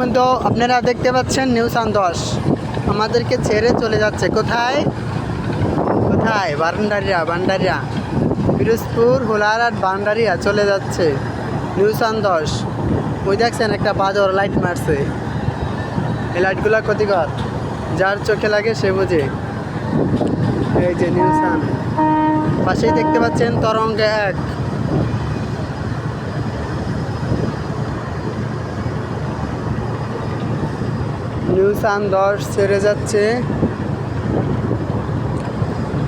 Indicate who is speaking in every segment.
Speaker 1: বন্ধু আপনারা দেখতে পাচ্ছেন নিউজ আন দশ আমাদেরকে ছেড়ে চলে যাচ্ছে। কোথায়? কোথায়? বান্ডারিয়া বান্ডারিয়া পিরোজপুর, হোলারহাট বান্ডারিয়া চলে যাচ্ছে। নিউজ আন দশ ওই দেখছেন একটা বাজর লাইট মারছে। এই লাইটগুলো ক্ষতিকর। যার চোখে লাগে সে বোঝে। এই যে নিউজ পাশেই দেখতে পাচ্ছেন তরঙ্গে এক। আন দশ ছেড়ে যাচ্ছে।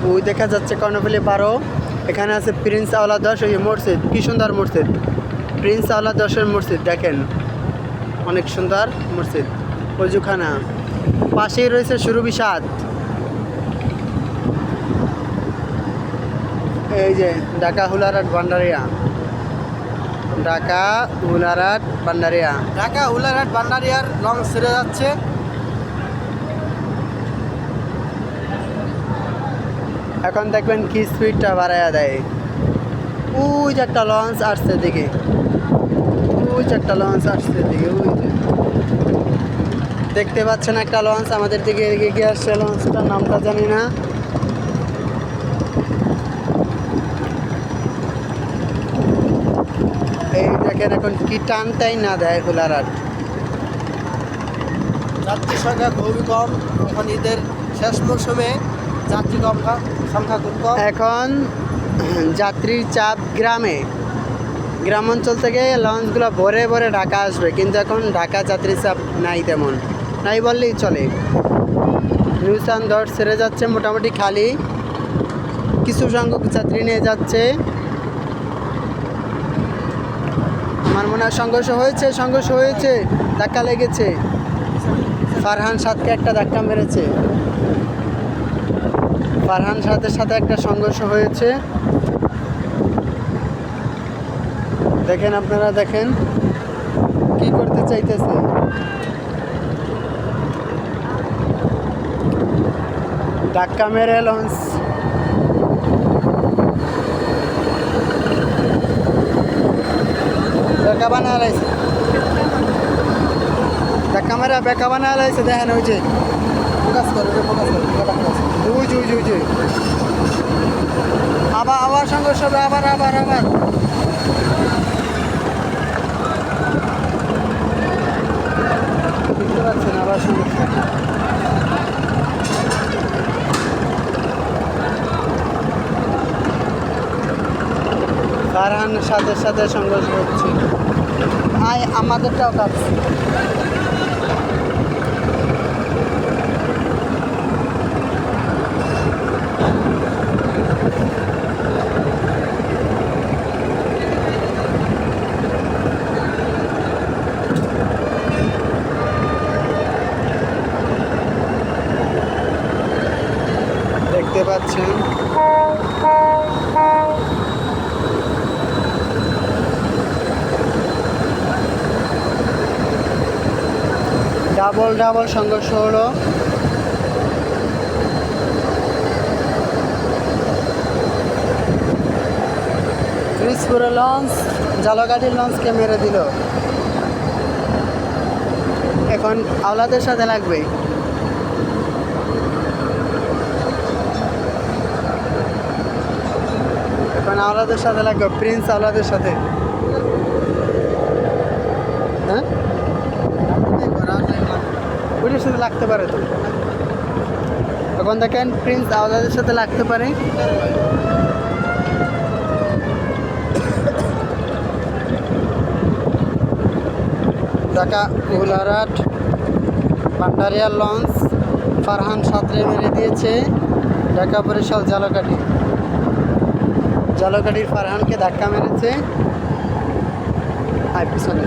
Speaker 1: ওই দেখা যাচ্ছে কর্ণফুলি বারো এখানে আছে প্রিন্স আওলা দশ ওই মসজিদ কি সুন্দর মসজিদ প্রিন্স আওলা দশের মসজিদ দেখেন, অনেক সুন্দর মসজিদ অজুখানা পাশেই রয়েছে সুরভি সাদ এই যে ঢাকা হুলারাট ভান্ডারিয়া। ঢাকা হুলারাট ভান্ডারিয়া। ঢাকা হুলারাট ভান্ডারিয়ার লং ছেড়ে যাচ্ছে। এখন দেখবেন কি স্পিডটা বাড়াইয়া দেয়। ওই যে একটা লঞ্চ আসছে দিকে ওই যে একটা লঞ্চ আসছে দিকে ওই যে। দেখতে পাচ্ছেন একটা লঞ্চ আমাদের দিকে এগিয়ে আসছে লঞ্চটার নামটা জানি না। এই দেখেন এখন কি টানটাই না দেয় হুলারাট
Speaker 2: যাত্রী সংখ্যা খুবই কম এখন ঈদের শেষ মৌসুমে যাত্রী কম
Speaker 1: এখন যাত্রীর চাপ গ্রামে। গ্রাম অঞ্চল থেকে লঞ্চগুলো ভরে ভরে ঢাকা আসবে, কিন্তু এখন ঢাকা যাত্রীর চাপ নাই তেমন। নাই বললেই চলে। নিউসান দর সেরে যাচ্ছে মোটামুটি খালি। কিছু সংখ্যক যাত্রী নিয়ে যাচ্ছে। আমার মনে হয় সংঘর্ষ হয়েছে সংঘর্ষ হয়েছে। ধাক্কা লেগেছে। ফারহান সাতকে একটা ধাক্কা মেরেছে। ফারহান সাথের সাথে একটা সংঘর্ষ হয়েছে। দেখেন আপনারা, দেখেন কি করতে চাইতেছে ধাক্কা মেরে লঞ্চ। বেকা বানা লাইছে। ধাক্কা মেরা বেকা বানা লাইছে, দেখেন ওই যে,
Speaker 2: ফোকাস করে ফোকাস করে।
Speaker 1: আবার আবার সংঘর্ষ হবে, আবার আবার আবার। আবার সাথে সাথে সংঘর্ষ হচ্ছে। আয়, আমাদেরটাও কাটছে দেখতে পাচ্ছেন। ডাবল ডাবল সংঘর্ষ হলো। ক্রিসপুরে লঞ্চ, জালগাটির লঞ্চকে মেরে দিল। এখন আওলাদের সাথে লাগবে। এখন আওলাদের সাথে লাগবে প্রিন্স আওলাদের সাথে। হ্যাঁ? ওইটার সাথে লাগতে পারে তো। এখন দেখেন প্রিন্স আওলাদের সাথে লাগতে পারে। ঢাকা উলারাট পান্ডারিয়ার লঞ্চ, ফারহান সাঁতরে মেরে দিয়েছে। ঢাকা বরিশাল জালকাঠি গাড়ির ফারহানকে ধাক্কা মেরেছে। আর পিছনে